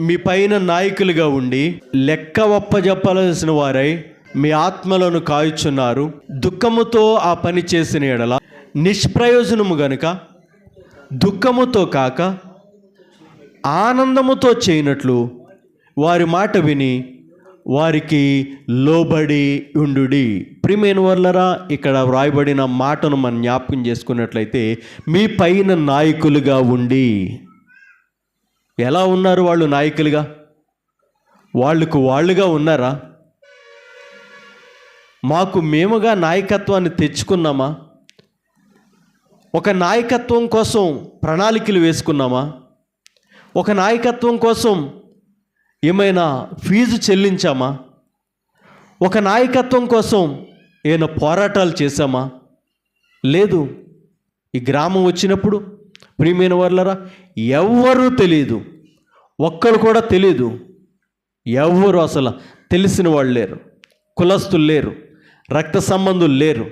మీ పైన నాయకులుగా ఉండి లెక్క ఒప్పజెప్పవలసిన వారై మీ ఆత్మలను కాయుచున్నారు. దుఃఖముతో ఆ పని చేసిన ఎడల నిష్ప్రయోజనము గనుక దుఃఖముతో కాక ఆనందముతో చేయనట్లు వారి మాట విని వారికి లోబడి ఉండుడి. ప్రిమేన్ వాళ్ళరా ఇక్కడ వ్రాయబడిన మాటను మనం జ్ఞాపకం చేసుకున్నట్లయితే మీ పైన నాయకులుగా ఉండి ఎలా ఉన్నారు వాళ్ళు నాయకులుగా? వాళ్ళకు వాళ్ళుగా ఉన్నారా? మాకు మేముగా నాయకత్వాన్ని తెచ్చుకున్నామా? ఒక నాయకత్వం కోసం ప్రణాళికలు వేసుకున్నామా? ఒక నాయకత్వం కోసం ఏమైనా ఫీజు చెల్లించామా? ఒక నాయకత్వం కోసం ఏమైనా పోరాటాలు చేశామా? లేదు. ఈ గ్రామం వచ్చినప్పుడు ప్రియమైన వాళ్ళరా ఎవ్వరూ తెలియదు ఒక్కరు కూడా తెలియదు ఎవ్వరు అసలు తెలిసిన వాళ్ళు లేరు. కులస్తులు లేరు. రక్త సంబంధులు లేరు.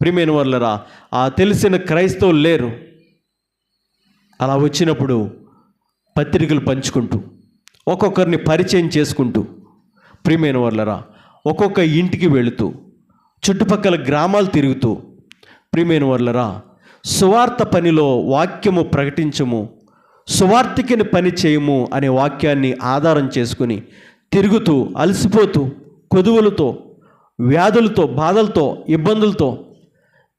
ప్రియమైన వాళ్ళరా ఆ తెలిసిన క్రైస్తవులు లేరు. అలా వచ్చినప్పుడు పత్రికలు పంచుకుంటూ ఒక్కొక్కరిని పరిచయం చేసుకుంటూ ప్రియమైన వాళ్ళరా ఒక్కొక్క ఇంటికి వెళుతూ చుట్టుపక్కల గ్రామాలు తిరుగుతూ ప్రియమైన వాళ్ళరా సువార్త పనిలో వాక్యము ప్రకటించము సువార్తికిని పని చేయము అనే వాక్యాన్ని ఆధారం చేసుకుని తిరుగుతూ అలసిపోతూ కొదువులతో వ్యాధులతో బాధలతో ఇబ్బందులతో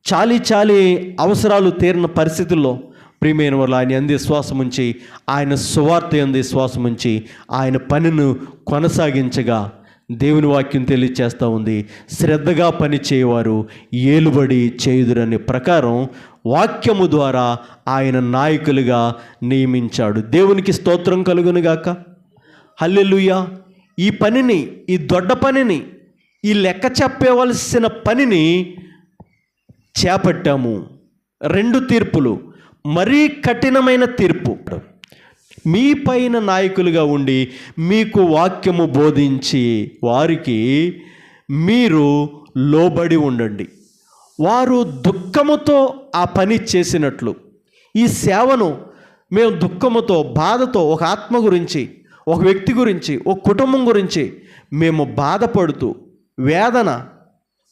చాలీ చాలీ అవసరాలు తీరిన పరిస్థితుల్లో ప్రియమైన వాళ్ళు ఆయన అంది శ్వాసం ఉంచి ఆయన సువార్త అంది శ్వాసం ఉంచి ఆయన పనిను కొనసాగించగా దేవుని వాక్యం తెలియచేస్తూ ఉంది. శ్రద్ధగా పనిచేయవారు ఏలుబడి చేయుదురనే ప్రకారం వాక్యము ద్వారా ఆయన నాయకులుగా నియమించాడు. దేవునికి స్తోత్రం కలుగునుగాక హల్లెలూయా! ఈ పనిని ఈ దొడ్డ పనిని ఈ లెక్క చెప్పవలసిన పనిని చేపట్టాము. రెండు తీర్పులు. మరీ కఠినమైన తీర్పు. మీ పైన నాయకులుగా ఉండి మీకు వాక్యము బోధించి వారికి మీరు లోబడి ఉండండి. వారు దుఃఖముతో ఆ పని చేసినట్లు. ఈ సేవను మేము దుఃఖముతో బాధతో ఒక ఆత్మ గురించి ఒక వ్యక్తి గురించి ఒక కుటుంబం గురించి మేము బాధపడుతూ వేదన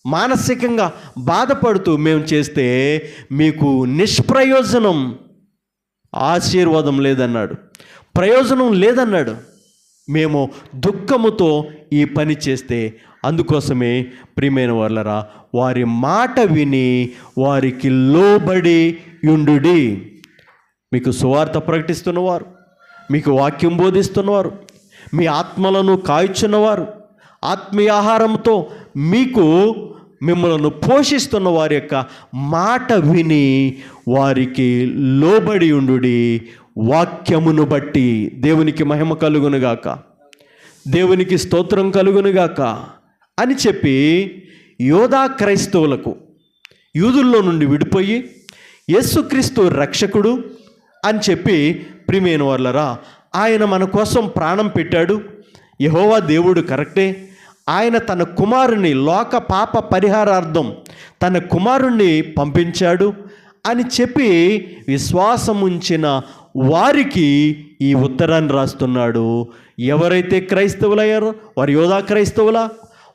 మానసికంగా బాధపడుతూ మేము చేస్తే మీకు నిష్ప్రయోజనం ఆశీర్వాదం లేదన్నాడు ప్రయోజనం లేదన్నాడు. మేము దుఃఖముతో ఈ పని చేస్తే అందుకోసమే ప్రియమైన వాళ్ళరా వారి మాట విని వారికి లోబడి ఉండుడి. మీకు సువార్త ప్రకటిస్తున్నవారు మీకు వాక్యం బోధిస్తున్నవారు మీ ఆత్మలను కాయుచున్నవారు ఆత్మీయ ఆహారంతో మీకు మిమ్మల్ని పోషిస్తున్న వారి యొక్క మాట విని వారికి లోబడి ఉండుడి. వాక్యమును బట్టి దేవునికి మహిమ కలుగునుగాక. దేవునికి స్తోత్రం కలుగునుగాక అని చెప్పి యోధా క్రైస్తవులకు యూదుల్లో నుండి విడిపోయి యేసుక్రీస్తు రక్షకుడు అని చెప్పి ప్రియమైన వాళ్ళరా ఆయన మన కోసం ప్రాణం పెట్టాడు. యహోవా దేవుడు కరెక్టే. ఆయన తన కుమారుని లోక పాప పరిహారార్థం తన కుమారుణ్ణి పంపించాడు అని చెప్పి విశ్వాసం ఉంచిన వారికి ఈ ఉత్తరాన్ని రాస్తున్నాడు. ఎవరైతే క్రైస్తవులయ్యారో వారు యోధా క్రైస్తవులా?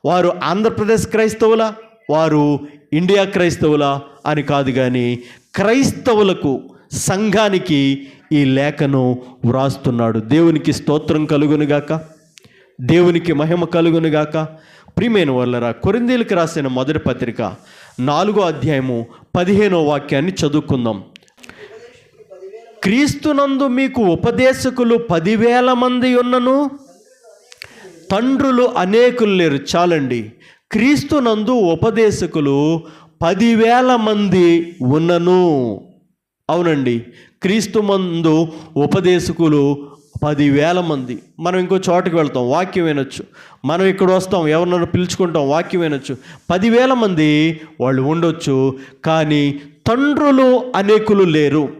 వారు ఆంధ్రప్రదేశ్ క్రైస్తవులా? వారు ఇండియా క్రైస్తవులా? అని కాదు కానీ క్రైస్తవులకు సంఘానికి ఈ లేఖను వ్రాస్తున్నాడు. దేవునికి స్తోత్రం కలుగునుగాక. దేవునికి మహిమ కలుగునుగాక. ప్రియమైన వాళ్ళరా కొరిందేలకు రాసిన మొదటి పత్రిక నాలుగో అధ్యాయము పదిహేనో వాక్యాన్ని చదువుకుందాం. క్రీస్తునందు మీకు ఉపదేశకులు పదివేల మంది ఉన్నను? తండ్రులు అనేకులు లేరు. చాలండి. క్రీస్తునందు ఉపదేశకులు పదివేల మంది ఉన్నను. అవునండి. క్రీస్తు మందు ఉపదేశకులు పదివేల మంది. మనం ఇంకో చోటకి వెళ్తాం వాక్యం వినొచ్చు. మనం ఇక్కడ వస్తాం ఎవరినైనా పిలుచుకుంటాం వాక్యం వినొచ్చు. పదివేల మంది వాళ్ళు ఉండొచ్చు కానీ తండ్రులు అనేకులు లేరు.